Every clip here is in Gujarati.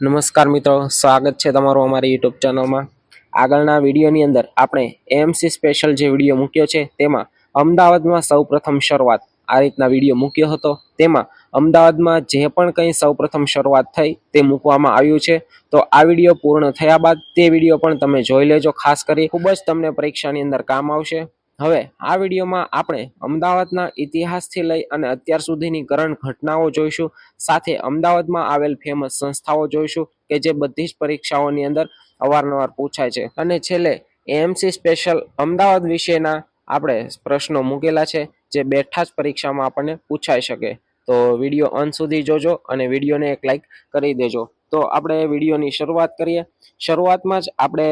નમસ્કાર મિત્રો, સ્વાગત છે તમારું અમારી યુટ્યુબ ચેનલમાં. આગળના વિડીયોની અંદર આપણે એએમસી સ્પેશિયલ જે વીડિયો મૂક્યો છે, તેમાં અમદાવાદમાં સૌપ્રથમ શરૂઆત આ રીતના વીડિયો મૂક્યો હતો. તેમાં અમદાવાદમાં જે પણ કંઈ સૌપ્રથમ શરૂઆત થઈ તે મૂકવામાં આવ્યું છે. તો આ વીડિયો પૂર્ણ થયા બાદ તે વીડિયો પણ તમે જોઈ લેજો. ખાસ કરી ખૂબ જ તમને પરીક્ષાની અંદર કામ આવશે. હવે આ વિડીયોમાં આપણે અમદાવાદના ઇતિહાસથી લઈ અને અત્યાર સુધીની કરંટ ઘટનાઓ જોઈશું, સાથે અમદાવાદમાં આવેલ ફેમસ સંસ્થાઓ જોઈશું કે જે બધી જ પરીક્ષાઓની અંદર અવારનવાર પૂછાય છે. અને છેલ્લે એએમસી સ્પેશિયલ અમદાવાદ વિશેના આપણે પ્રશ્નો મૂકેલા છે, જે બેઠા જ પરીક્ષામાં આપણને પૂછાઈ શકે. તો વીડિયો અંત સુધી જોજો અને વિડીયોને એક લાઈક કરી દેજો. તો આપણે વિડીયોની શરૂઆત કરીએ. શરૂઆતમાં જ આપણે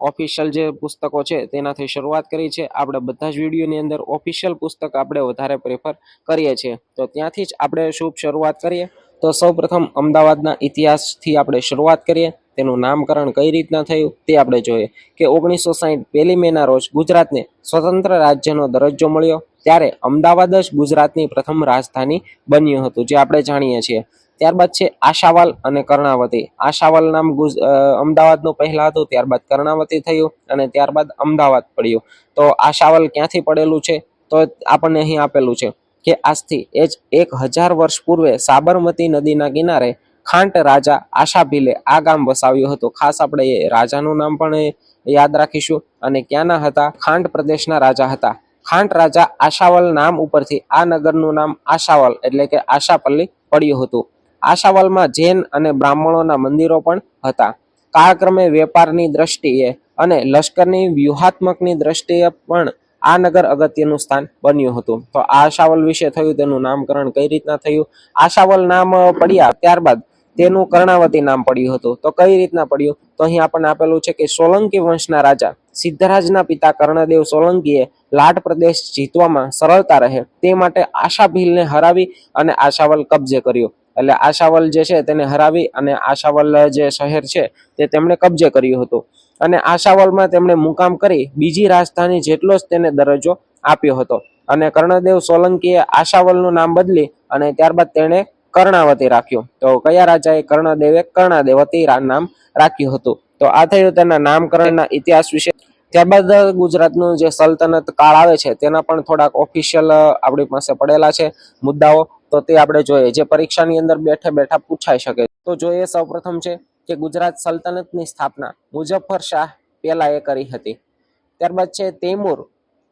ઓફિશિયલ જે પુસ્તકો છે તેનાથી શરૂઆત કરી છે. આપણે બધા જ વિડીયોની અંદર ઓફિશિયલ પુસ્તક આપણે વધારે પ્રેફર કરીએ છીએ. તો ત્યાંથી જ આપણે શુભ શરૂઆત કરીએ. તો સૌપ્રથમ અમદાવાદના ઇતિહાસથી આપણે શરૂઆત કરીએ. તેનું નામકરણ કઈ રીતના થયું તે આપણે જોઈએ. કે ઓગણીસો સાહીઠ પહેલી મેના રોજ ગુજરાતને સ્વતંત્ર રાજ્યનો દરજ્જો મળ્યો. ત્યારે અમદાવાદ જ ગુજરાતની પ્રથમ રાજધાની બન્યું હતું, જે આપણે જાણીએ છીએ. ત્યારબાદ છે આશાવાલ અને કર્ણાવતી. આશાવાલ નામ અમદાવાદનું પહેલા હતું, ત્યારબાદ કર્ણાવતી થયું અને ત્યારબાદ અમદાવાદ પડ્યું. તો આશાવાલ ક્યાંથી પડેલું છે? તો આપણને અહીં આપેલું છે કે આજથી એ જ એક હજાર વર્ષ પૂર્વે સાબરમતી નદીના કિનારે ખાંટ રાજા આશાભીલે આ ગામ વસાવ્યું હતું. ખાસ આપણે એ રાજાનું નામ પણ યાદ રાખીશું. અને ક્યાંના હતા? ખાંટ પ્રદેશના રાજા હતા. ખાંટ રાજા આશાવલ નામ ઉપરથી આ નગરનું નામ આશાવલ એટલે કે આશાપલ્લી પડ્યું હતું. આશાવલમાં જૈન અને બ્રાહ્મણોના મંદિરો પણ હતા. કાળક્રમે વેપારની દ્રષ્ટિએ અને લશ્કરની વ્યૂહાત્મકની દ્રષ્ટિએ પણ આ નગર અગત્યનું સ્થાન બન્યું હતું. તો આશાવલ વિશે થયું, તેનું નામકરણ કઈ રીતના થયું? આશાવલ નામ પડ્યા ત્યારબાદ તેનું કર્ણાવતી નામ પડ્યું હતું. તો કઈ રીતના પડ્યું? તો અહીં આપણને આપેલું છે કે સોલંકી વંશના રાજા સિદ્ધરાજના પિતા કર્ણદેવ સોલંકીએ લાટ પ્રદેશ જીતવામાં સરળતા રહે તે માટે આશાભીલને હરાવી અને આશાવલ કબજે કર્યું. એટલે આશાવલ જે છે તેને હરાવી અને આશાવલ જે શહેર છે તે તેમણે કબજે કર્યું હતું. અને આશાવલમાં તેમણે મુકામ કરી બીજી રાજધાની જેટલો જ તેને દરજ્જો આપ્યો હતો. અને કર્ણદેવ સોલંકીએ આશાવલનું નામ બદલી અને ત્યારબાદ તેણે કર્ણાવતી રાખ્યું. તો કયા રાજાએ કર્ણદેવે કર્ણાદેવતી નામ રાખ્યું હતું? તો આ થયું તેના નામકરણના ઇતિહાસ વિશે. ત્યારબાદ ગુજરાતનું જે સલ્તનત કાળ આવે છે તેના પણ થોડાક ઓફિશિયલ આપણી પાસે પડેલા છે મુદ્દાઓ. તો તે આપણે જોઈએ, જે પરીક્ષાની અંદર બેઠે બેઠા પૂછાઈ શકે. તો જોઈએ સૌપ્રથમ છે કે ગુજરાત સલ્તનતની સ્થાપના મુઝફ્ફર શાહ પહેલા એ કરી હતી. ત્યારબાદ છે તૈમુર,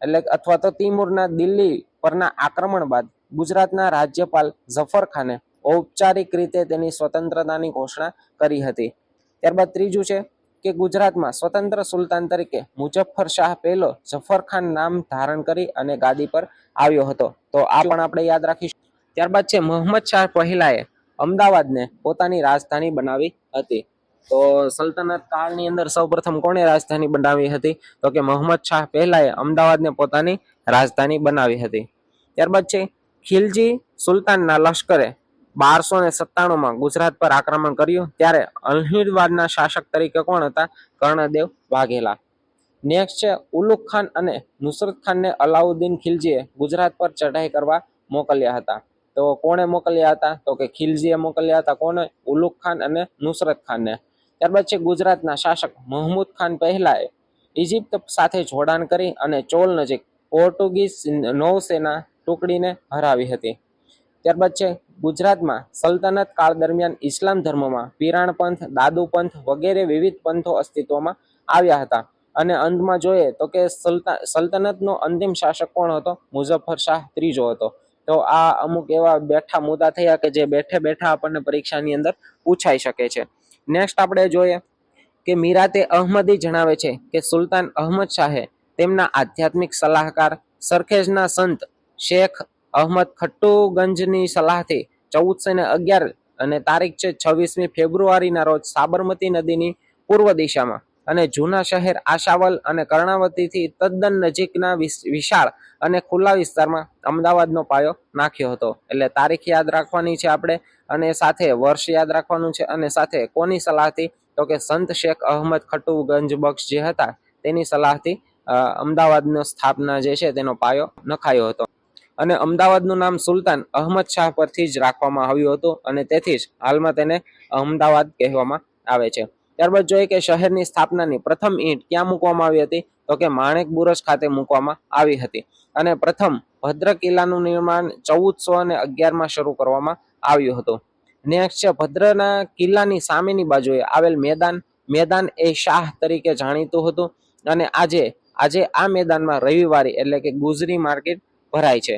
એટલે અથવા તો તૈમુરના દિલ્હી પરના આક્રમણ બાદ ગુજરાતના રાજ્યપાલ ઝફર ખાને ઔપચારિક રીતે તેની સ્વતંત્રતાની ઘોષણા કરી હતી. ત્યારબાદ ત્રીજું છે કે ગુજરાતમાં સ્વતંત્ર સુલતાન તરીકે મુજફ્ફર શાહ પહેલો ઝફર ખાન નામ ધારણ કરી અને ગાદી પર આવ્યો હતો. તો આ પણ આપણે યાદ રાખીશું. ત્યારબાદ છે મોહમ્મદ શાહ પહેલાએ અમદાવાદને પોતાની રાજધાની બનાવી હતી. તો સલ્તનત કાળની અંદર સૌપ્રથમ કોણે રાજધાની બનાવી હતી? તો કે મોહમ્મદ શાહ પહેલાએ અમદાવાદને પોતાની રાજધાની બનાવી હતી. ત્યારબાદ છે ખિલજી સુલતાનના લશ્કરે બારસો ને સત્તાણુંમાં ગુજરાત પર આક્રમણ કર્યું. ત્યારે અલ્હિરવાડના શાસક તરીકે કોણ હતા? કર્ણદેવ વાઘેલા. નેક્સ્ટ છે ઉલુક ખાન અને નુસરત ખાનને અલાઉદ્દીન ખિલજીએ ગુજરાત પર ચઢાઈ કરવા મોકલ્યા હતા. તો કોણે મોકલ્યા હતા? તો કે ખિલજીએ મોકલ્યા હતા. કોને ઉલુક ખાન અને નુસરત ખાનને. ત્યારબાદ છે ગુજરાતના શાસક મહમૂદ ખાન પહેલાએ ઇજિપ્ત સાથે જોડાણ કરી અને ચોલ નજીક પોર્ટુગીઝ નૌસેના ટુકડીને હરાવી હતી. ત્યારબાદ છે ગુજરાતમાં સલ્તનત કાળ દરમિયાન ઇસ્લામ ધર્મમાં પિરાણ પંથ, દાદુ પંથ વગેરે વિવિધ પંથો અસ્તિત્વમાં આવ્યા હતા. અને અંતમાં જોઈએ તો કે સલ્તા, સલ્તનતનો અંતિમ શાસક કોણ હતો? મુઝફ્ફર શાહ ત્રીજો હતો. તો આ અમુક એવા બેઠા મુદ્દા થયા કે જે બેઠે બેઠા આપણને પરીક્ષાની અંદર પૂછાઈ શકે છે. નેક્સ્ટ આપણે જોઈએ કે મીરાતે અહમદી જણાવે છે કે સુલતાન અહમદ શાહે તેમના આધ્યાત્મિક સલાહકાર સરખેજના સંત શેખ અહમદ ખટ્ટુગંજની સલાહથી ચૌદસો ને અગિયાર અને તારીખ છે છવ્વીસમી ફેબ્રુઆરીના રોજ સાબરમતી નદીની પૂર્વ દિશામાં અને જૂના શહેર આશાવલ અને કર્ણાવતીથી તદ્દન નજીકના વિશાળ અને ખુલ્લા વિસ્તારમાં અમદાવાદનો પાયો નાખ્યો હતો. એટલે તારીખ યાદ રાખવાની છે આપણે અને સાથે વર્ષ યાદ રાખવાનું છે અને સાથે કોની સલાહથી? તો કે સંત શેખ અહમદ ખટુ બક્ષ જે હતા, તેની સલાહથી અમદાવાદનો સ્થાપના જે છે તેનો પાયો નખાયો હતો. અને અમદાવાદનું નામ સુલતાન અહમદ શાહ પરથી જ રાખવામાં આવ્યું હતું અને તેથી જ હાલમાં તેને અમદાવાદ કહેવામાં આવે છે. ત્યારબાદ જોઈએ કે શહેરની સ્થાપનાની પ્રથમ ઈંટ ક્યાં મૂકવામાં આવી હતી? તો કે માણેક બુરજ ખાતે મૂકવામાં આવી હતી. અને પ્રથમ ભદ્ર કિલ્લાનું નિર્માણ ચૌદસો અને અગિયારમાં શરૂ કરવામાં આવ્યું હતું. નેક્સ્ટ છે, ભદ્રના કિલ્લાની સામેની બાજુએ આવેલ મેદાન. મેદાન એ શાહ તરીકે જાણીતું હતું. અને આજે આજે આ મેદાનમાં રવિવારે એટલે કે ગુજરી માર્કેટ ભરાય છે.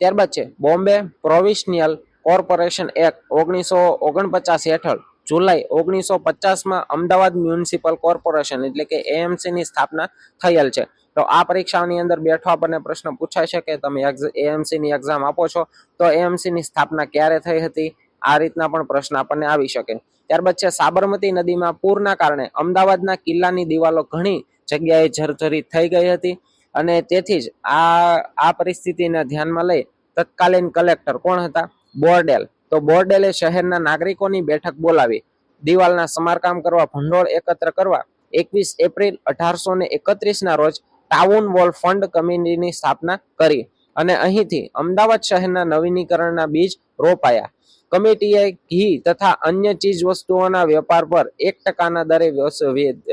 ત્યારબાદ છે, બોમ્બે પ્રોવિશનિયલ કોર્પોરેશન એક્ટ ઓગણીસો ઓગણપચાસ હેઠળ જુલાઈ ઓગણીસો પચાસમાં અમદાવાદ મ્યુનિસિપલ કોર્પોરેશન એટલે કે એએમસીની સ્થાપના થયેલ છે. તો આ પરીક્ષાની અંદર બેઠો આપણને પ્રશ્ન પૂછાય છે કે તમે એએમસીની એક્ઝામ આપો છો, તો એએમસીની સ્થાપના ક્યારે થઈ હતી? આ રીતના પણ પ્રશ્ન આપણને આવી શકે. ત્યારબાદ છે, સાબરમતી નદીમાં પૂરના કારણે અમદાવાદના કિલ્લાની દિવાલો ઘણી જગ્યાએ જર્જરિત થઈ ગઈ હતી અને તેથી જ આ આ પરિસ્થિતિને ધ્યાનમાં લઈ તત્કાલીન કલેક્ટર કોણ હતા? બોર્ડેલ. તો બોર્ડેલે શહેરના નાગરિકોની બેઠક બોલાવી. દિવાલના સમારકામ કરવા ભંડોળ એકત્ર કરવા એકવીસ એપ્રિલ અઢારસો ને એકત્રીસના રોજ ટાઉન વોલ ફંડ કમિટીની સ્થાપના કરી. અને અહીંથી અમદાવાદ શહેરના નવીનીકરણના બીજ રોપાયા. કમિટીએ ઘી તથા અન્ય ચીજ વસ્તુઓના વેપાર પર એક ટકાના દરે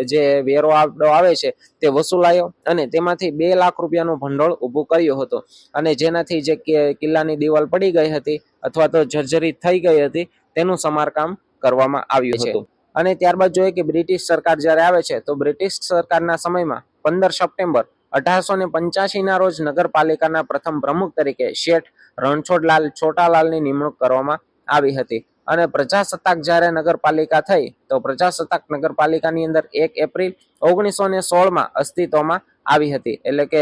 જે વેરો આવડો આવે છે તે વસૂલાયો અને તેમાંથી બે લાખ રૂપિયાનું ભંડોળ ઊભું કર્યું હતું. અને જેનાથી જે કિલ્લાની દિવાલ પડી ગઈ હતી અથવા તો જર્જરિત થઈ ગઈ હતી તેનું સમારકામ કરવામાં આવ્યું હતું. અને ત્યારબાદ જોઈએ કે બ્રિટિશ સરકાર જ્યારે આવે છે તો બ્રિટિશ સરકારના સમયમાં પંદર સપ્ટેમ્બર અઢારસો ને પંચ્યાસીના રોજ નગરપાલિકાના પ્રથમ પ્રમુખ તરીકે શેઠ રણછોડલાલ છોટાલાલની નિમણૂક કરવામાં આવી હતી. અને પ્રજાસત્તાક જ્યારે નગરપાલિકા થઈ, તો પ્રજાસત્તાક નગરપાલિકાની અંદર એક એપ્રિલ ઓગણીસો ને સોળમાં અસ્તિત્વમાં આવી હતી. એટલે કે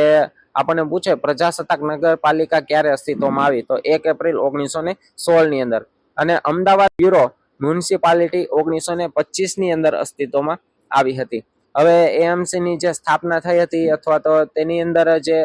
આપણને પૂછે પ્રજાસત્તાક નગરપાલિકા ક્યારે અસ્તિત્વમાં આવી? તો એક એપ્રિલ ઓગણીસો ને સોળની અંદર. અને અમદાવાદ બ્યુરો મ્યુનિસિપાલિટી ઓગણીસો ને પચીસની અંદર અસ્તિત્વમાં આવી હતી. હવે એએમસીની જે સ્થાપના થઈ હતી, અથવા તો તેની અંદર જે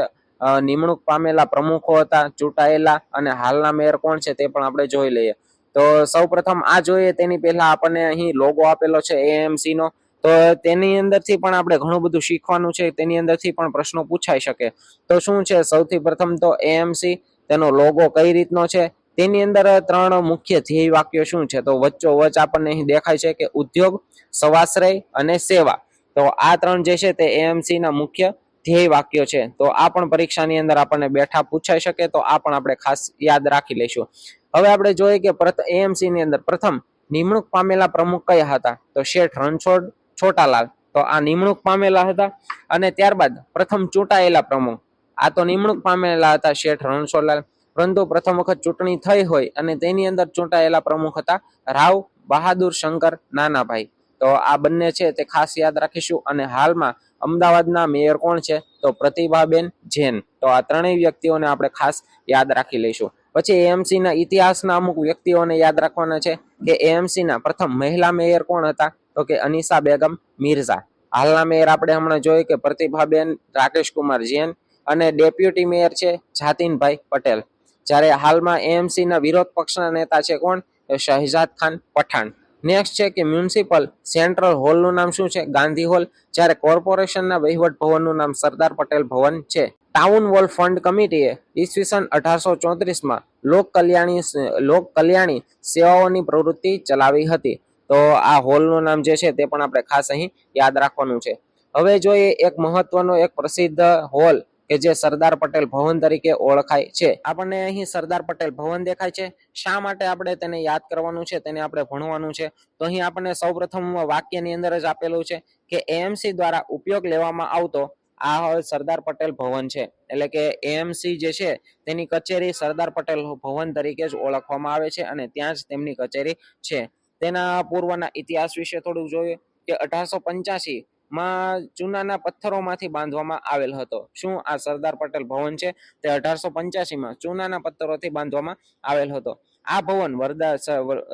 નિમણૂક પામેલા પ્રમુખો હતા, ચૂંટાયેલા અને હાલના મેયર કોણ છે તે પણ આપણે જોઈ લઈએ. તો સૌપ્રથમ આ જોઈએ, તેની પહેલા આપણને અહીં લોગો આપેલો છે એએમસી નો. તો તેની અંદરથી પણ આપણે ઘણું બધું શીખવાનું છે, તેની અંદરથી પણ પ્રશ્નો પૂછાઈ શકે. તો શું છે, સૌથી પ્રથમ તો એએમસી તેનો લોગો કઈ રીતનો છે? તેની અંદર ત્રણ મુખ્ય ધ્યેય વાક્યો શું છે? તો વચ્ચો વચ આપણને અહીં દેખાય છે કે ઉદ્યોગ, સવાશ્રય અને સેવા. તો આ ત્રણ જે છે તે એએમસી ના મુખ્ય ધ્યેય વાક્યો છે. તો આ પણ પરીક્ષાની અંદર આપણને બેઠા પૂછાઈ શકે, તો આ પણ આપણે ખાસ યાદ રાખી લઈશું. હવે આપણે જોઈએ કે એએમસી ની અંદર પ્રથમ નિમણૂક પામેલા પ્રમુખ કયા હતા? તો શેઠ રણછોડ છોટાલાલ. તો આ નિમણૂક પામેલા હતા અને ત્યારબાદ પ્રથમ ચૂંટાયેલા પ્રમુખ. આ તો નિમણૂક પામેલા હતા શેઠ રણછોડલાલ. પરંતુ પ્રથમ વખત ચૂંટણી થઈ હોય અને તેની અંદર ચૂંટાયેલા પ્રમુખ હતા રાવ બહાદુર શંકર નાનાભાઈ. તો આ બંને છે તે ખાસ યાદ રાખીશું અને હાલમાં અમદાવાદના મેયર કોણ છે? તો પ્રતિભાબેન જૈન. તો આ ત્રણેય વ્યક્તિઓને આપણે ખાસ યાદ રાખી લઈશું. પછી એએમસીના ઇતિહાસના અમુક વ્યક્તિઓને યાદ રાખવાના છે કે એએમસીના પ્રથમ મહિલા મેયર કોણ હતા? તો કે અનિસા બેગમ મિર્ઝા. હાલના મેયર આપણે હમણાં જોયું કે પ્રતિભાબેન રાકેશ કુમાર જૈન અને ડેપ્યુટી મેયર છે જાતિનભાઈ પટેલ. જ્યારે હાલમાં એએમસીના વિરોધ પક્ષના નેતા છે કોણ? શહેજાદ ખાન પઠાણ. નેક્સ્ટ છે કે મ્યુનિસિપલ સેન્ટ્રલ હોલનું નામ શું છે? ગાંધી હોલ જ્યારે કોર્પોરેશનના વહીવટ ભવનનું નામ સરદાર પટેલ ભવન છે. ટાઉન વોલ ફંડ કમિટીએ ઈસવીસન અઢારસો ચોત્રીસમાં લોક કલ્યાણી લોક કલ્યાણી સેવાઓની પ્રવૃત્તિ ચલાવી હતી. તો આ હોલનું નામ જે છે તે પણ આપણે ખાસ અહીં યાદ રાખવાનું છે. હવે જોઈએ એક મહત્વનો, એક પ્રસિદ્ધ હોલ કે જે સરદાર પટેલ ભવન તરીકે ઓળખાય છે. આપણને અહીં સરદાર પટેલ ભવન દેખાય છે. શા માટે આપણે તેને યાદ કરવાનું છે? તેને આપણે ભણવાનું છે. તો અહીં આપણને સૌપ્રથમ વાક્યની અંદર જ આપેલું છે કે એએમસી દ્વારા ઉપયોગ લેવામાં આવતો આ હવે સરદાર પટેલ ભવન છે. એટલે કે એએમસી જે છે તેની કચેરી સરદાર પટેલ ભવન તરીકે જ ઓળખવામાં આવે છે અને ત્યાં જ તેમની કચેરી છે. તેના પૂર્વના ઇતિહાસ વિશે થોડું જોઈએ કે અઢારસો પંચ્યાસી માં ચૂનાના પથ્થરોમાંથી બાંધવામાં આવેલ હતો. શું આ સરદાર પટેલ ભવન છે? તે અઢારસો પંચ્યાસીમાં ચૂનાના પથ્થરોથી બાંધવામાં આવેલ હતો. આ ભવન વરદા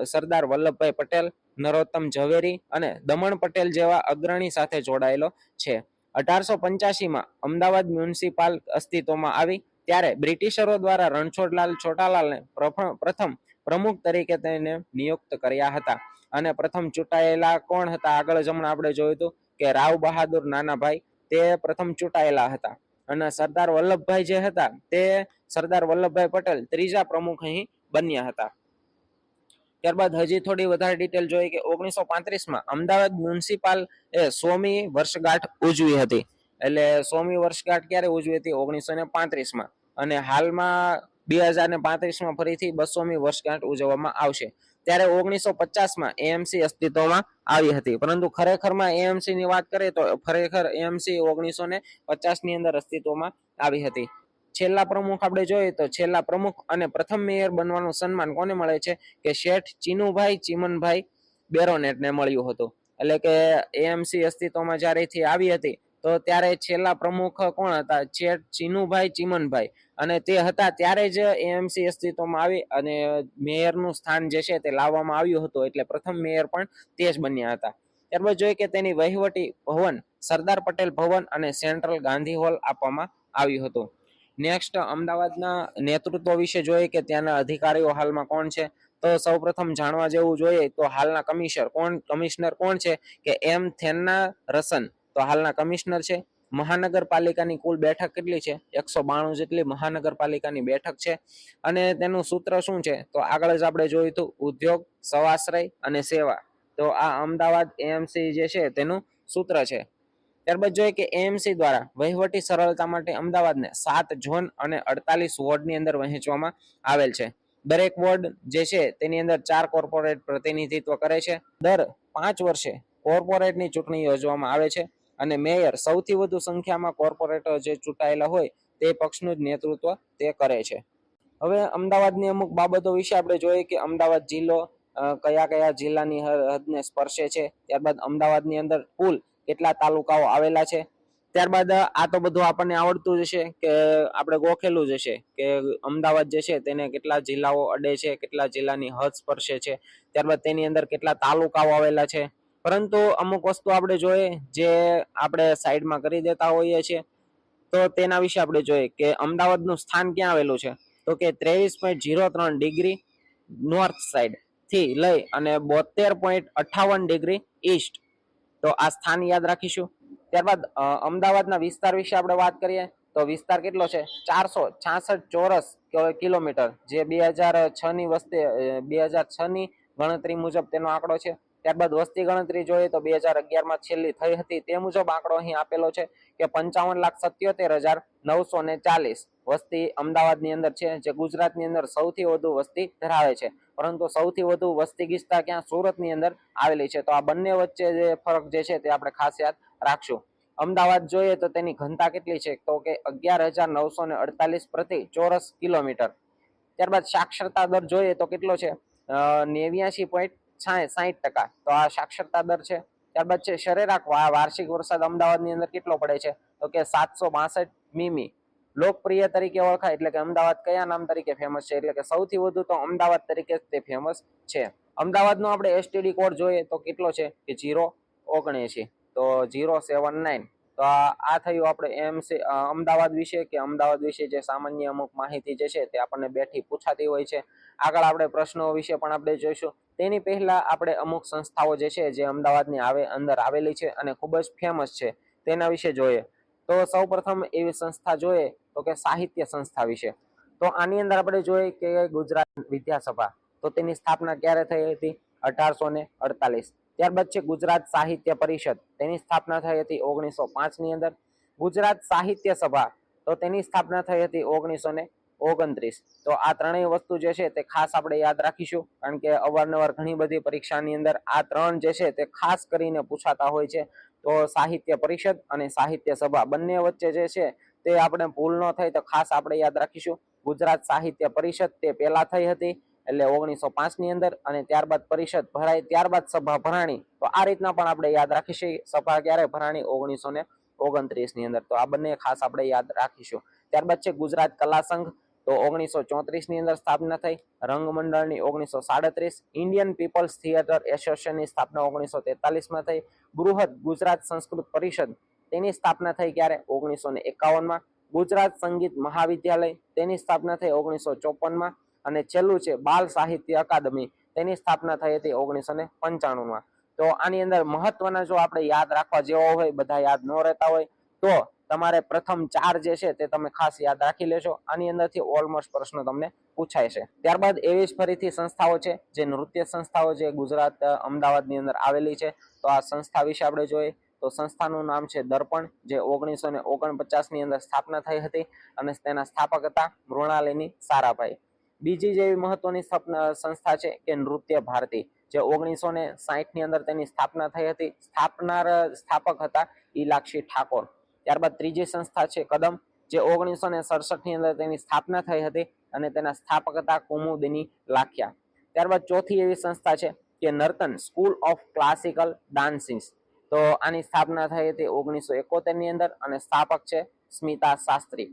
સરદાર વલ્લભભાઈ પટેલ, નરોત્તમ ઝવેરી અને દમણ પટેલ જેવા અગ્રણી સાથે જોડાયેલો છે. અઢારસો પંચ્યાસીમાં અમદાવાદ મ્યુનિસિપાલ અસ્તિત્વમાં આવી, ત્યારે બ્રિટિશરો દ્વારા રણછોડલાલ છોટાલાલને પ્રથમ પ્રમુખ તરીકે તેને નિયુક્ત કર્યા હતા. અને પ્રથમ ચૂંટાયેલા કોણ હતા? આગળ જમણા આપણે જોયું હતું. કે રાવ બહાદુર નાનાભાઈ તે પ્રથમ ચૂંટાયેલા હતા. અને સરદાર વલ્લભભાઈ જે હતા તે સરદાર વલ્લભભાઈ પટેલ ત્રીજા પ્રમુખ અહીં બન્યા હતા. ત્યારબાદ હજી થોડી વધારે ડિટેલ જોઈએ કે ઓગણીસો પાંત્રીસમાં અમદાવાદ મ્યુનિસિપાલ એ સોમી વર્ષગાંઠ ઉજવી હતી. એટલે સોમી વર્ષગાંઠ ક્યારે ઉજવી હતી? ઓગણીસો ને પાંત્રીસમાં. અને હાલમાં બે હજાર ને પાંત્રીસમાં ફરીથી બસોમી વર્ષગાંઠ ઉજવવામાં આવશે. ત્યારે ઓગણીસો પચાસમાં એએમસી અસ્તિત્વમાં આવી હતી. પરંતુ ખરેખરમાં એએમસી ની વાત કરીએ તો ખરેખર એએમસી ઓગણીસો ને પચાસની અંદર અસ્તિત્વમાં આવી હતી. છેલ્લા પ્રમુખ આપણે જોઈએ તો છેલ્લા પ્રમુખ અને પ્રથમ મેયર બનવાનું સન્માન કોને મળે છે? કે શેઠ ચીનુભાઈ ચીમનભાઈ બેરોનેટને મળ્યું હતું. એટલે કે એએમસી અસ્તિત્વમાં જ્યારેથી આવી હતી તો ત્યારે છેલ્લા પ્રમુખ કોણ હતા? ચેટ ચીનુભાઈ, ચીમનભાઈ. અને તે હતા ત્યારે જ એએમસી અસ્તિત્વમાં આવી અને મેયરનું સ્થાન જે છે તે લાવવામાં આવ્યું હતું. એટલે પ્રથમ મેયર પણ તે જ બન્યા હતા. ત્યારબાદ જોઈએ કે તેની વહીવટી ભવન સરદાર પટેલ ભવન અને સેન્ટ્રલ ગાંધી હોલ આપવામાં આવ્યું હતું. નેક્સ્ટ અમદાવાદના નેતૃત્વ વિશે જોઈએ કે ત્યાંના અધિકારીઓ હાલમાં કોણ છે? તો સૌપ્રથમ જાણવા જેવું જોઈએ તો હાલના કમિશનર કોણ કમિશનર કોણ છે? કે એમ થેન્ના રસન. તો હાલના કમિશનર છે. મહાનગરપાલિકાની કુલ બેઠક કેટલી છે? એકસો બાણું જેટલી મહાનગરપાલિકાની બેઠક છે. અને તેનું સૂત્ર શું છે? તો આગળ જ આપણે જોયું હતું ઉદ્યોગ, સવાશ્રય અને સેવા. તો આ અમદાવાદ એએમસી જે છે તેનું સૂત્ર છે. ત્યારબાદ જોઈએ કે એએમસી દ્વારા વહીવટી સરળતા માટે અમદાવાદને સાત ઝોન અને અડતાલીસ વોર્ડની અંદર વહેંચવામાં આવેલ છે. દરેક વોર્ડ જે છે તેની અંદર ચાર કોર્પોરેટ પ્રતિનિધિત્વ કરે છે. દર પાંચ વર્ષે કોર્પોરેટની ચૂંટણી યોજવામાં આવે છે. અને મેયર સૌથી વધુ સંખ્યામાં કોર્પોરેટર જે ચૂંટાયેલા હોય તે પક્ષનું જ નેતૃત્વ તે કરે છે. હવે અમદાવાદની અમુક બાબતો વિશે આપણે જોઈએ કે અમદાવાદ જિલ્લો કયા કયા જિલ્લાની હદને સ્પર્શે છે. ત્યારબાદ અમદાવાદની અંદર કુલ કેટલા તાલુકાઓ આવેલા છે. ત્યારબાદ આ તો બધું આપણને આવડતું જ છે કે આપણે ગોખેલું જ હશે કે અમદાવાદ જે છે તેને કેટલા જિલ્લાઓ અડે છે, કેટલા જિલ્લાની હદ સ્પર્શે છે. ત્યારબાદ તેની અંદર કેટલા તાલુકાઓ આવેલા છે. પરંતુ અમુક વસ્તુ આપણે જોઈએ જે આપણે સાઈડમાં કરી દેતા હોઈએ છીએ, તો તેના વિશે આપણે જોઈએ કે અમદાવાદનું સ્થાન ક્યાં આવેલું છે? તો કે ત્રેવીસ પોઈન્ટ જીરો ત્રણ ડિગ્રી નોર્થ સાઈડથી લઈ અને બોતેર પોઈન્ટ અઠાવન ડિગ્રી ઈસ્ટ તો આ સ્થાન યાદ રાખીશું. ત્યારબાદ અમદાવાદના વિસ્તાર વિશે આપણે વાત કરીએ, તો વિસ્તાર કેટલો છે? ચારસો છાસઠ ચોરસ કિલોમીટર, જે બે હજાર છની વસ્તી બે હજાર છની ગણતરી મુજબ તેનો આંકડો છે. ત્યારબાદ વસ્તી ગણતરી જોઈએ તો બે હજાર અગિયારમાં છેલ્લી થઈ હતી. તે મુજબ આંકડો અહીં આપેલો છે કે પંચાવન લાખ સત્યોતેર હજાર નવસો ને ચાલીસ વસ્તી અમદાવાદની અંદર છે, જે ગુજરાતની અંદર સૌથી વધુ વસ્તી ધરાવે છે. પરંતુ સૌથી વધુ વસ્તી ગીચતા ક્યાં? સુરતની અંદર આવેલી છે. તો આ બંને વચ્ચે જે ફરક જે છે તે આપણે ખાસ યાદ રાખશું. અમદાવાદ જોઈએ તો તેની ઘનતા કેટલી છે? તો કે અગિયાર હજાર નવસો ને અડતાલીસ પ્રતિ ચોરસ કિલોમીટર. ત્યારબાદ સાક્ષરતા દર જોઈએ તો કેટલો છે? નેવ્યાસી પોઈન્ટ સાહીઠ ટકા. તો આ સાક્ષરતા દર છે. ત્યારબાદ છે સરેરાશ વાર્ષિક વરસાદ અમદાવાદની અંદર કેટલો પડે છે? તો કે સાતસો બાસઠ મીમી. લોકપ્રિય તરીકે ઓળખાય એટલે કે અમદાવાદ કયા નામ તરીકે ફેમસ છે? એટલે કે સૌથી વધુ તો અમદાવાદ તરીકે જ તે ફેમસ છે. અમદાવાદનો આપણે એસટીડી કોડ જોઈએ તો કેટલો છે? કે જીરો ઓગણએંશી. તો જીરો સેવન નાઇન. તો આ થયું આપણે એમસી અમદાવાદ વિશે કે અમદાવાદ વિશે જે સામાન્ય અમુક માહિતી જે છે તે આપણને બેઠી પૂછાતી હોય છે. આગળ આપણે પ્રશ્નો વિશે પણ આપણે જોઈશું. તેની પહેલા આપણે અમુક સંસ્થાઓ જે છે, જે અમદાવાદની આવે, અંદર આવેલી છે અને ખૂબ જ ફેમસ છે, તેના વિશે જોઈએ. તો સૌપ્રથમ એવી સંસ્થા જોઈએ તો કે સાહિત્ય સંસ્થા વિશે. તો આની અંદર આપણે જોઈએ કે ગુજરાત વિદ્યાસભા. તો તેની સ્થાપના ક્યારે થઈ હતી? અઢારસો ને અડતાલીસ. ત્યારબાદ છે ગુજરાત સાહિત્ય પરિષદ. તેની સ્થાપના થઈ હતી ઓગણીસો પાંચની અંદર. ગુજરાત સાહિત્ય સભા. તો તેની સ્થાપના થઈ હતી ઓગણીસો ને ઓગણત્રીસ. તો આ ત્રણેય વસ્તુ જે છે તે ખાસ આપણે યાદ રાખીશું, કારણ કે અવારનવાર ઘણી બધી પરીક્ષાની અંદર આ ત્રણ જે છે તે ખાસ કરીને પૂછાતા હોય છે. તો સાહિત્ય પરિષદ અને સાહિત્ય સભા બંને વચ્ચે જે છે તે આપણે ભૂલ ન થાય તો ખાસ આપણે યાદ રાખીશું. ગુજરાત સાહિત્ય પરિષદ તે પહેલા થઈ હતી, એટલે ઓગણીસો પાંચની અંદર અને ત્યારબાદ પરિષદ ભરાય, ત્યારબાદ સભા ભરાણી. તો આ રીતના પણ આપણે યાદ રાખીશું સભા ક્યારે ભરાણી? ઓગણીસો ને ઓગણત્રીસની અંદર. તો આ બંને ખાસ આપણે યાદ રાખીશું. ત્યારબાદ છે ગુજરાત કલા સંઘ. તો ઓગણીસો ચોત્રીસની અંદર સ્થાપના થઈ. રંગમંડળની ઓગણીસો સાડત્રીસ ઇન્ડિયન પીપલ્સ થિયેટર એસોસિએશનની સ્થાપના ઓગણીસો તેતાલીસમાં થઈ. બૃહદ ગુજરાત સંસ્કૃત પરિષદ તેની સ્થાપના થઈ ક્યારે? ઓગણીસો ને એકાવનમાં. ગુજરાત સંગીત મહાવિદ્યાલય તેની સ્થાપના થઈ ઓગણીસો ચોપનમાં અને છેલ્લું છે બાલ સાહિત્ય અકાદમી તેની સ્થાપના થઈ હતી ઓગણીસો ને પંચાણુંમાં. તો આની અંદર મહત્વના જો આપણે યાદ રાખવા જેવો હોય, બધા યાદ ન રહેતા હોય, તો તમારે પ્રથમ ચાર જે છે તે તમે ખાસ યાદ રાખી લેશો આની અંદરથી ઓલમોસ્ટ પ્રશ્નો તમને પૂછાય છે. ત્યારબાદ એવી જ ફરીથી સંસ્થાઓ છે જે નૃત્ય સંસ્થાઓ જે ગુજરાત અમદાવાદની અંદર આવેલી છે. તો આ સંસ્થા વિશે આપણે જોઈએ તો સંસ્થાનું નામ છે દર્પણ, જે ઓગણીસો ને ઓગણપચાસની અંદર સ્થાપના થઈ હતી અને તેના સ્થાપક હતા મૃણાલિની સારાભાઈ. બીજી જેવી મહત્વની સંસ્થા છે કે નૃત્ય ભારતી, જે ઓગણીસો ને સાહીઠની અંદર તેની સ્થાપના થઈ હતી. સ્થાપનાર સ્થાપક હતા ઈલાક્ષી ઠાકોર. ત્યારબાદ ત્રીજી સંસ્થા છે કદમ, જે ઓગણીસો ને સડસઠની અંદર તેની સ્થાપના થઈ હતી અને તેના સ્થાપક હતા કુમુદિની લાખિયા. ત્યારબાદ ચોથી એવી સંસ્થા છે કે Nartan, school of classical dancing તો આની સ્થાપના થઈ હતી ઓગણીસો એકોતેરની અંદર અને સ્થાપક છે સ્મિતા શાસ્ત્રી.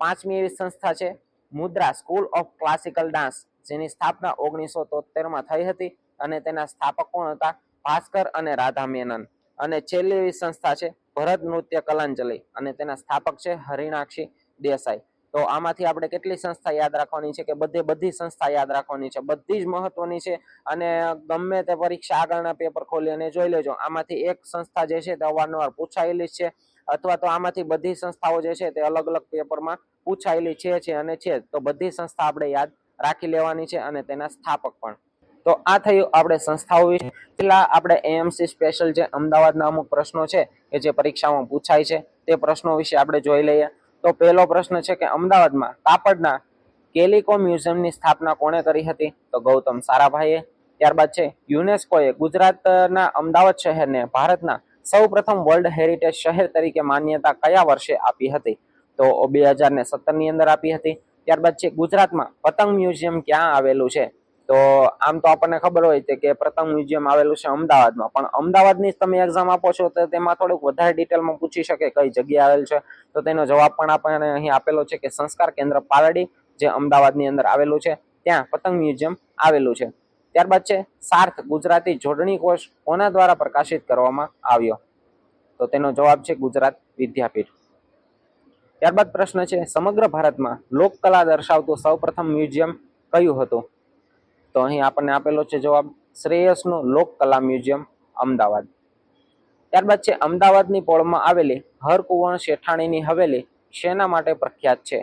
પાંચમી એવી સંસ્થા છે Mudra, school of classical dance, જેની સ્થાપના ઓગણીસો તોતેરમાં થઈ હતી અને તેના સ્થાપક કોણ હતા ભાસ્કર અને રાધા મેનન. અને છેલ્લી એવી સંસ્થા છે ભરત નૃત્ય કલાંજલિ અને તેના સ્થાપક છે હરિણાક્ષી દેસાઈ. તો આમાંથી આપણે કેટલી સંસ્થા યાદ રાખવાની છે કે બધે બધી સંસ્થા યાદ રાખવાની છે? બધી જ મહત્વની છે અને ગમે તે પરીક્ષા આગળના પેપર ખોલી અને જોઈ લેજો. આમાંથી એક સંસ્થા જે છે તે અવારનવાર પૂછાયેલી છે અથવા તો આમાંથી બધી સંસ્થાઓ જે છે તે અલગ અલગ પેપરમાં પૂછાયેલી છે અને છે. તો બધી સંસ્થા આપણે યાદ રાખી લેવાની છે અને તેના સ્થાપક પણ. તો આ થયું આપણે સંસ્થાઓ વિશે. પેલા આપણે એએમસી સ્પેશિયલ જે અમદાવાદના અમુક પ્રશ્નો છે કે જે પરીક્ષામાં પૂછાય છે, તે પ્રશ્નો વિશે આપણે જોઈ લઈએ. તો પહેલો પ્રશ્ન છે કે અમદાવાદમાં કાપડના કેલિકો મ્યુઝિયમની સ્થાપના કોણે કરી હતી? તો ગૌતમ સારાભાઈએ. ત્યારબાદ છે, યુનેસ્કોએ ગુજરાતના અમદાવાદ શહેરને ભારતના સૌપ્રથમ વર્લ્ડ હેરિટેજ શહેર તરીકે માન્યતા કયા વર્ષે આપી હતી? તો બે હજાર ને સત્તરની અંદર આપી હતી. ત્યારબાદ છે, ગુજરાતમાં પતંગ મ્યુઝિયમ ક્યાં આવેલું છે? તો આમ તો આપણને ખબર હોય છે કે પ્રથમ મ્યુઝિયમ આવેલું છે અમદાવાદમાં. પણ અમદાવાદની જ તમે એક્ઝામ આપો છો તો તેમાં થોડુંક વધારે ડિટેલમાં પૂછી શકે કઈ જગ્યાએ આવેલ છે. તો તેનો જવાબ પણ આપણને અહીં આપેલો છે કે સંસ્કાર કેન્દ્ર પાલડી જે અમદાવાદની અંદર આવેલું છે, ત્યાં પતંગ મ્યુઝિયમ આવેલું છે. ત્યારબાદ છે સાર્થ ગુજરાતી જોડણી કોષ કોના દ્વારા પ્રકાશિત કરવામાં આવ્યો? તો તેનો જવાબ છે ગુજરાત વિદ્યાપીઠ. ત્યારબાદ પ્રશ્ન છે, સમગ્ર ભારતમાં લોકકલા દર્શાવતું સૌપ્રથમ મ્યુઝિયમ કયું હતું? તો અહીં આપણને આપેલો છે જવાબ શ્રેયસનું લોકકલા મ્યુઝિયમ, અમદાવાદ. ત્યારબાદ છે અમદાવાદની પોળમાં આવેલી હરકુંવર શેઠાણીની હવેલી શેના માટે પ્રખ્યાત છે?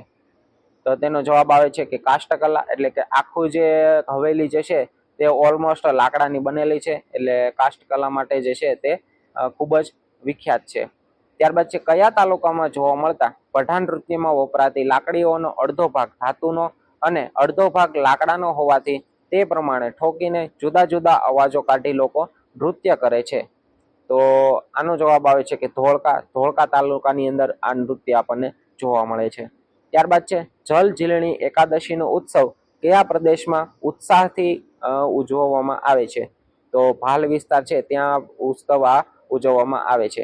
તો તેનો જવાબ આવે છે કે કાષ્ટકલા, એટલે કે આખું જે હવેલી જે છે તે ઓલમોસ્ટ લાકડાની બનેલી છે, એટલે કાષ્ટકલા માટે જે છે તે ખૂબ જ વિખ્યાત છે. ત્યારબાદ છે કયા તાલુકામાં જોવા મળતા પઠાણ નૃત્યમાં વપરાતી લાકડીઓનો અડધો ભાગ ધાતુનો અને અડધો ભાગ લાકડાનો હોવાથી તે પ્રમાણે ઠોકીને જુદા જુદા અવાજો કાઢી લોકો નૃત્ય કરે છે. તો આનો જવાબ આવે છે કે ધોળકા ધોળકા તાલુકાની અંદર આ નૃત્ય આપણને જોવા મળે છે. ત્યારબાદ છે, જલ ઝીલણી એકાદશીનો ઉત્સવ કયા પ્રદેશમાં ઉત્સાહથી ઉજવવામાં આવે છે? તો ભાલ વિસ્તાર છે, ત્યાં ઉત્સવ આ ઉજવવામાં આવે છે.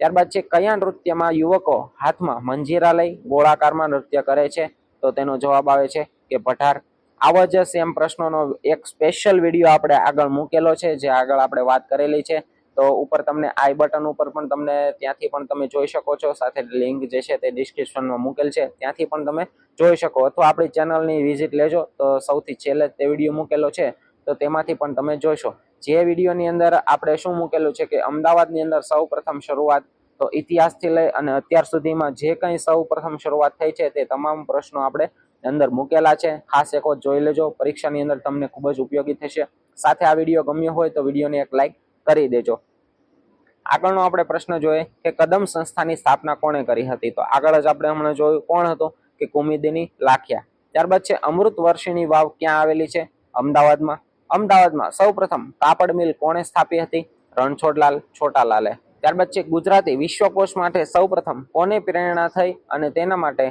ત્યારબાદ છે, કયા નૃત્યમાં યુવકો હાથમાં મંજીરા લઈ ગોળાકારમાં નૃત્ય કરે છે? તો તેનો જવાબ આવે છે કે પઠાર આવા જ સેમ પ્રશ્નોનો એક સ્પેશિયલ વીડિયો આપણે આગળ મૂકેલો છે, જે આગળ આપણે વાત કરેલી છે. તો ઉપર તમને આઈ બટન ઉપર પણ તમને ત્યાંથી પણ તમે જોઈ શકો છો. સાથે લિંક જે છે તે ડિસ્ક્રિપ્શનમાં મૂકેલ છે. ત્યાંથી પણ તમે જોઈ શકો. અથવા આપણી ચેનલની વિઝિટ લેજો. તો સૌથી છેલ્લે તે વીડિયો મૂકેલો છે. તો તેમાંથી પણ તમે જોશો. જે વિડીયોની અંદર આપણે શું મૂકેલું છે કે અમદાવાદની અંદર સૌ શરૂઆત તો ઇતિહાસથી લઈ અને અત્યાર સુધીમાં જે કંઈ સૌ પ્રથમ શરૂઆત થઈ છે તે તમામ પ્રશ્નો આપણે અંદર મૂકેલા છે. ખાસ એક જોઈ લેજો. પરીક્ષાની અંદર તમને ખૂબ જ ઉપયોગી થશે. સાથે આ વીડિયો ગમ્યો હોય તો વિડીયોને એક લાઇક કરી દેજો. આગળનો આપણે પ્રશ્ન જોઈએ કે કદમ સંસ્થાની સ્થાપના કોણે કરી હતી? તો આગળ જ આપણે હમણાં જોયું કોણ હતું? કે કુમુદિની લાખિયા. ત્યારબાદ છે, અમૃત વર્ષીની વાવ ક્યાં આવેલી છે? અમદાવાદમાં. અમદાવાદમાં સૌપ્રથમ કાપડ મિલ કોણે સ્થાપી હતી? રણછોડલાલ છોટાલાલે. ત્યારબાદ છે ગુજરાતી વિશ્વકોશ માટે સૌપ્રથમ કોને પ્રેરણા થઈ અને તેના માટે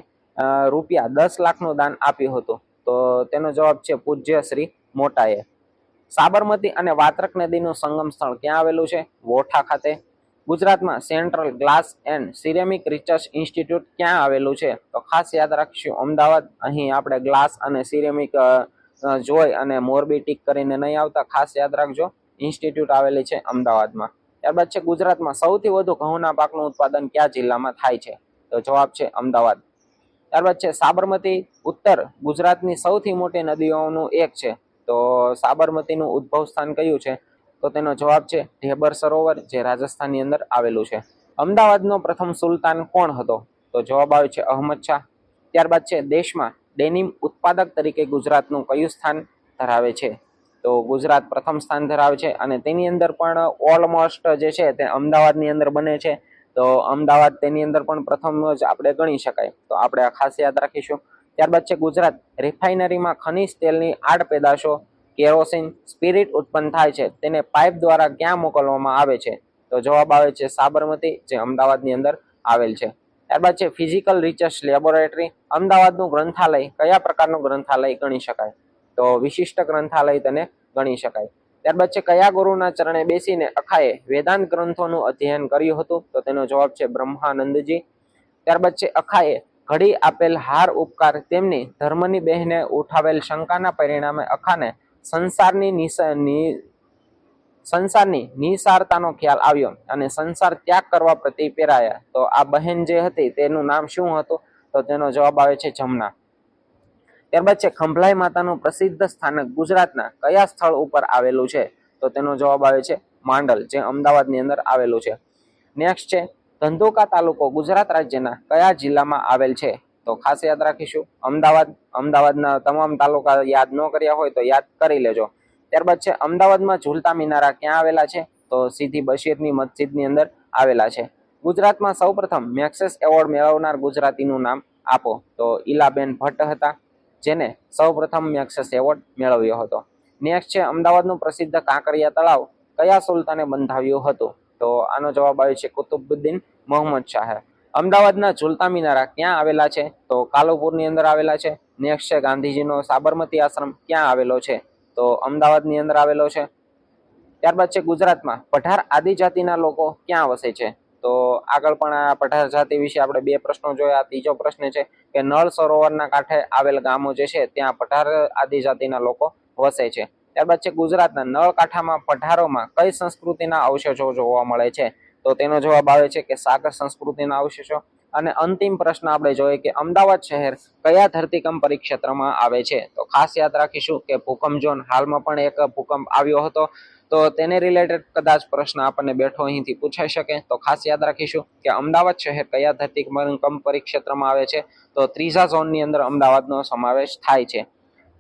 રૂપિયા દસ લાખનું દાન આપ્યું હતું? તો તેનો જવાબ છે પૂજ્ય શ્રી મોટાએ. સાબરમતી અને વાત્રક નદીનું સંગમ સ્થળ ક્યાં આવેલું છે? વોઠા ખાતે. ગુજરાતમાં central glass and ceramic research institute ક્યાં આવેલું છે? તો ખાસ યાદ રાખીશું, અમદાવાદ. અહીં આપણે ગ્લાસ અને સિરેમિક જોઈ અને મોરબી ટીક કરીને નહીં આવતા, ખાસ યાદ રાખજો. ઇન્સ્ટિટ્યૂટ આવેલી છે અમદાવાદમાં. ત્યારબાદ છે ગુજરાતમાં સૌથી વધુ ઘઉંના પાકનું ઉત્પાદન કયા જિલ્લામાં થાય છે? તો જવાબ છે અમદાવાદ. ત્યારબાદ છે સાબરમતી, ઉત્તર ગુજરાતની સૌથી મોટી નદીઓનું એક છે. તો સાબરમતીનું ઉદ્ભવ સ્થાન કયું છે? તો તેનો જવાબ છે ઢેબર સરોવર, જે રાજસ્થાનની અંદર આવેલું છે. અમદાવાદનો પ્રથમ સુલતાન કોણ હતો? તો જવાબ આવે છે અહમદ શાહ. ત્યારબાદ છે દેશમાં ડેનિમ ઉત્પાદક તરીકે ગુજરાતનું કયું સ્થાન ધરાવે છે? તો ગુજરાત પ્રથમ સ્થાન ધરાવે છે અને તેની અંદર પણ ઓલમોસ્ટ જે છે તે અમદાવાદની અંદર બને છે. તો અમદાવાદ તેની અંદર પણ પ્રથમ જ આપણે ગણી શકાય. તો આપણે ખાસ યાદ રાખીશું. ત્યારબાદ છે ગુજરાત. રિફાઇનરીમાં ખનિજ તેલની આડ પેદાશો, કેરોસીન, સ્પિરિટ ઉત્પન્ન થાય છે. તેને પાઇપ દ્વારા ક્યાં મોકલવામાં આવે છે? તો જવાબ આવે છે સાબરમતી, જે અમદાવાદની અંદર આવેલ છે. ત્યારબાદ છે ફિઝિકલ રિસર્ચ લેબોરેટરી. અમદાવાદનું ગ્રંથાલય, કયા પ્રકારનું ગ્રંથાલય ગણી શકાય? તો વિશિષ્ટ ગ્રંથાલય તેને ગણી શકાય. ત્યારબાદ છે કયા ગુરુના ચરણે બેસીને અખાએ વેદાંત ગ્રંથોનું અધ્યયન કર્યું હતું? તો તેનો જવાબ છે બ્રહ્માનંદજી. ત્યારબાદ છે અખાએ ઘડી આપેલ હાર ઉપકાર તેમની ધર્મની બહેને ઉઠાવેલ શંકાના પરિણામે અખાને સંસારની સંસારની નિસારતાનો ખ્યાલ આવ્યો અને સંસાર ત્યાગ કરવા પ્રતિ પ્રેરાયા તો આ બહેન જે હતી તેનું નામ શું હતું? તો તેનો જવાબ આવે છે જમના. ત્યારબાદ છે, ખંભલાઈ માતાનું પ્રસિદ્ધ સ્થાનક ગુજરાતના કયા સ્થળ ઉપર આવેલું છે? તો તેનો જવાબ આવે છે, માંડલ, જે અમદાવાદની અંદર આવેલું છે. નેક્સ્ટ છે, ધંધોકા તાલુકો ગુજરાત રાજ્યના કયા જિલ્લામાં આવેલ છે? તો ખાસ યાદ રાખીશું, અમદાવાદ, અમદાવાદના તમામ તાલુકા યાદ ન કર્યા હોય તો યાદ કરી લેજો. ત્યારબાદ છે, અમદાવાદમાં ઝૂલતા મિનારા ક્યાં આવેલા છે? તો સીધી બશીરની મસ્જિદની અંદર આવેલા છે. ગુજરાતમાં સૌપ્રથમ મેક્સેસ એવોર્ડ મેળવનાર ગુજરાતીનું નામ આપો. તો ઈલાબેન ભટ્ટ હતા જેને સૌપ્રથમ મેક્સેસ એવોર્ડ મેળવ્યો હતો. નેક્સ્ટ છે અમદાવાદનું પ્રસિદ્ધ કાંકરિયા તળાવ. કયા સુલતાને બંધાવ્યું હતું? તો આનો જવાબ આવ્યો છે કુતુબુદ્દીન મોહમ્મદ શાહે. અમદાવાદના ઝુલતા મિનારા ક્યાં આવેલા છે? તો કાલુપુરની અંદર આવેલા છે. નેક્સ્ટ છે ગાંધીજીનો સાબરમતી આશ્રમ ક્યાં આવેલો છે? તો અમદાવાદની અંદર આવેલો છે. ત્યારબાદ છે ગુજરાતમાં. પઢાર આદિજાતિના લોકો ક્યાં વસે છે? તો આગળ પણ આ પઠાર જાતિ વિશે આપણે બે પ્રશ્નો જોયા. ત્રીજો પ્રશ્ન છે કે નળ સરોવરના કાંઠે આવેલ ગામો જે છે, ત્યાં પઠાર આદિજાતિના લોકો વસે છે. ત્યારબાદ છે ગુજરાતના નળ કાંઠામાં પઢારોમાં કઈ સંસ્કૃતિના અવશેષો જોવા મળે છે? તો તેનો જવાબ આવે છે કે સાગર સંસ્કૃતિના અવશેષો. અને અંતિમ પ્રશ્ન આપણે જોઈએ કે અમદાવાદ શહેર કયા ધરતીકંપ પરિક્ષેત્રમાં આવે છે? તો ખાસ યાદ રાખીશું કે ભૂકંપ ઝોન હાલમાં પણ એક ભૂકંપ આવ્યો હતો. તો તેને રિલેટેડ કદાચ પ્રશ્ન આપણને બેઠો અહીંથી પૂછાઈ શકે. તો ખાસ યાદ રાખીશું કે અમદાવાદ શહેર કયા ધરતીકંપ પરિક્ષેત્રમાં આવે છે? તો ત્રીજા ઝોનની અંદર અમદાવાદનો સમાવેશ થાય છે.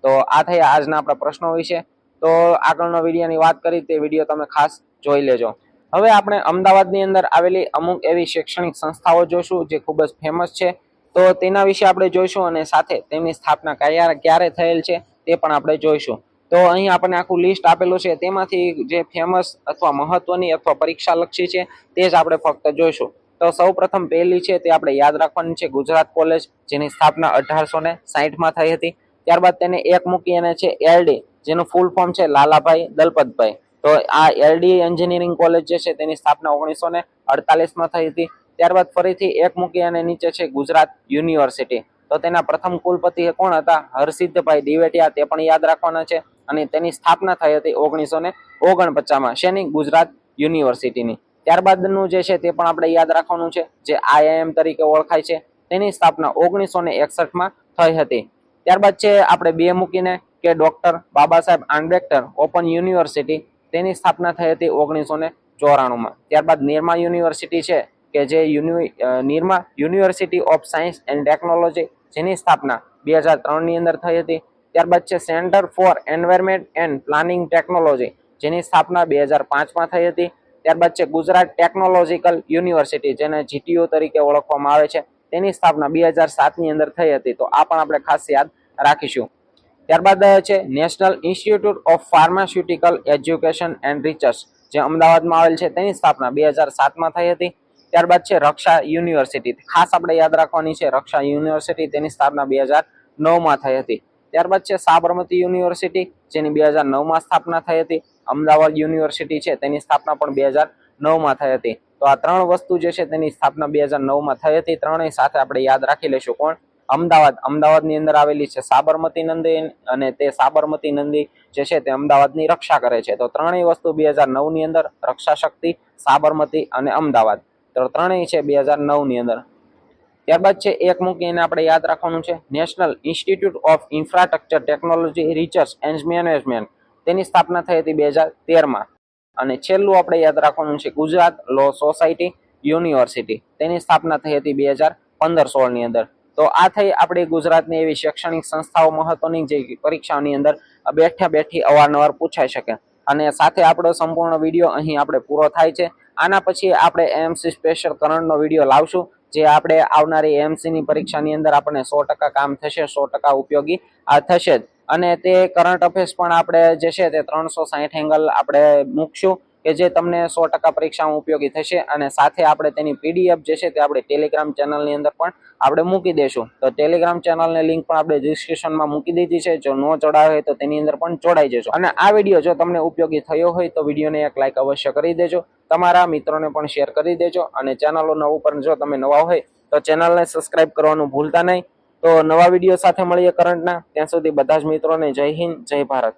તો આ થયા આજના આપણા પ્રશ્નો વિશે. તો આગળનો વિડીયોની વાત કરી તે વીડિયો તમે ખાસ જોઈ લેજો. હવે આપણે અમદાવાદની અંદર આવેલી અમુક એવી શૈક્ષણિક સંસ્થાઓ જોઈશું જે ખૂબ જ ફેમસ છે. તો તેના વિશે આપણે જોઈશું અને સાથે તેમની સ્થાપના કયા ક્યારે થયેલ છે તે પણ આપણે જોઈશું. તો અહીં આપણને આખું લિસ્ટ આપેલું છે. તેમાંથી જે ફેમસ અથવા મહત્વની અથવા પરીક્ષાલક્ષી છે, તે જ આપણે ફક્ત જોઈશું. તો સૌ પ્રથમ પહેલી છે તે આપણે યાદ રાખવાની છે ગુજરાત કોલેજ, જેની સ્થાપના અઢારસો ને સાહીઠમાં થઈ હતી. ત્યારબાદ તેને એક મૂકી અને છે એલડી, જેનું ફૂલ ફોર્મ છે લાલાભાઈ દલપતભાઈ. તો આ એલડી એન્જિનિયરિંગ કોલેજ જે છે તેની સ્થાપના ઓગણીસો ને અડતાલીસમાં થઈ હતી. ત્યારબાદ ફરીથી એક મૂકી અને નીચે છે ગુજરાત યુનિવર્સિટી તો તેના પ્રથમ કુલપતિ કોણ હતા? હરસિદ્ધભાઈ દિવેટિયા, તે પણ યાદ રાખવાના છે. અને તેની સ્થાપના થઈ હતી ઓગણીસો ને ઓગણપચાસમાં શેની? ગુજરાત યુનિવર્સિટીની. ત્યારબાદનું જે છે તે પણ આપણે યાદ રાખવાનું છે, જે આઈઆઈએમ તરીકે ઓળખાય છે, તેની સ્થાપના ઓગણીસો ને એકસઠમાં થઈ હતી. ત્યારબાદ છે આપણે બે મૂકીને કે doctor Baba Saheb Ambedkar open university, તેની સ્થાપના થઈ હતી ઓગણીસો ને ચોરાણુંમાં. ત્યારબાદ નિરમા યુનિવર્સિટી છે, કે જે Nirma university of science and technology, જેની સ્થાપના બે હજાર ત્રણની અંદર થઈ હતી. ત્યારબાદ છે centre for environment and planning technology, જેની સ્થાપના બે હજાર પાંચમાં થઈ હતી. ત્યારબાદ છે ગુજરાત ટેકનોલોજીકલ યુનિવર્સિટી, જેને જીટીયુ તરીકે ઓળખવામાં આવે છે. તેની સ્થાપના બે હજાર સાતની અંદર થઈ હતી. તો આ પણ આપણે ખાસ યાદ રાખીશું. ત્યારબાદ છે national institute of pharmaceutical education and research, જે અમદાવાદમાં આવેલ છે. તેની સ્થાપના બે હજાર સાતમાં થઈ હતી. ત્યારબાદ છે રક્ષા યુનિવર્સિટી. ખાસ આપણે યાદ રાખવાની છે રક્ષા યુનિવર્સિટી. તેની સ્થાપના બે હજાર નવમાં થઈ હતી. ત્યારબાદ છે સાબરમતી યુનિવર્સિટી, જેની બે હજાર નવમાં સ્થાપના થઈ હતી. અમદાવાદ યુનિવર્સિટી છે, તેની સ્થાપના પણ બે હજાર નવમાં થઈ હતી. તો આ ત્રણ વસ્તુ જે છે, તેની સ્થાપના બે હજાર નવમાં થઈ હતી. ત્રણેય સાથે આપણે યાદ રાખી લઈશું કોણ? અમદાવાદ. અમદાવાદની અંદર આવેલી છે સાબરમતી નદી અને તે સાબરમતી નદી જે છે, તે અમદાવાદની રક્ષા કરે છે. તો ત્રણેય વસ્તુ બે હજાર નવની અંદર, રક્ષા શક્તિ, સાબરમતી અને અમદાવાદ. તો ત્રણેય છે બે હજાર નવની અંદર. ત્યારબાદ છે, એક મૂકીને આપણે યાદ રાખવાનું છે national institute of infrastructure technology research and management તેની સ્થાપના થઈ હતી બે હજાર તેરમાં. અને છેલ્લું આપણે યાદ રાખવાનું છે, ગુજરાત લો સોસાયટી યુનિવર્સિટી તેની સ્થાપના થઈ હતી બે હજાર પંદર સોળની અંદર. તો આ થઈ આપણી ગુજરાતની એવી શૈક્ષણિક સંસ્થાઓ મહત્વની જે પરીક્ષાની અંદર બેઠા બેઠી અવારનવાર પૂછાઈ શકે. અને સાથે આપણો સંપૂર્ણ વીડિયો અહીં આપણે પૂરો થાય છે. આના પછી આપણે એમસી સ્પેશિયલ કરંટનો વીડિયો લાવશું. જે આપણે આવનારી એમસીની પરીક્ષાની અંદર આપણને સો ટકા કામ થશે, સો ટકા ઉપયોગી, આ થશે જ. અને તે કરંટ અફેર્સ પણ આપણે જે છે તે ત્રણસો સાહીઠ એંગલ આપણે મૂકશું કે જે તમને સો ટકા પરીક્ષામાં ઉપયોગી થશે અને સાથે આપણે તેની પીડીએફ જે છે તે આપણે ટેલિગ્રામ ચેનલની અંદર પણ આપણે મૂકી દઈશું તો ટેલિગ્રામ ચેનલની લિંક પણ આપણે ડિસ્ક્રિપ્શનમાં મૂકી દીધી છે. જો ન જોડાયો હોય તો તેની અંદર પણ જોડાઈ જશો અને આ વીડિયો જો તમને ઉપયોગી થયો હોય તો વિડીયોને એક લાઇક અવશ્ય કરી દેજો. તમારા મિત્રોને પણ શેર કરી દેજો અને ચેનલો નવું પર જો તમે નવા હોય તો ચેનલને સબસ્ક્રાઇબ કરવાનું ભૂલતા નહીં. તો નવા વીડિયો સાથે મળીએ કરંટના ત્યાં સુધી બધા જ મિત્રોને જય હિન્દ, જય ભારત.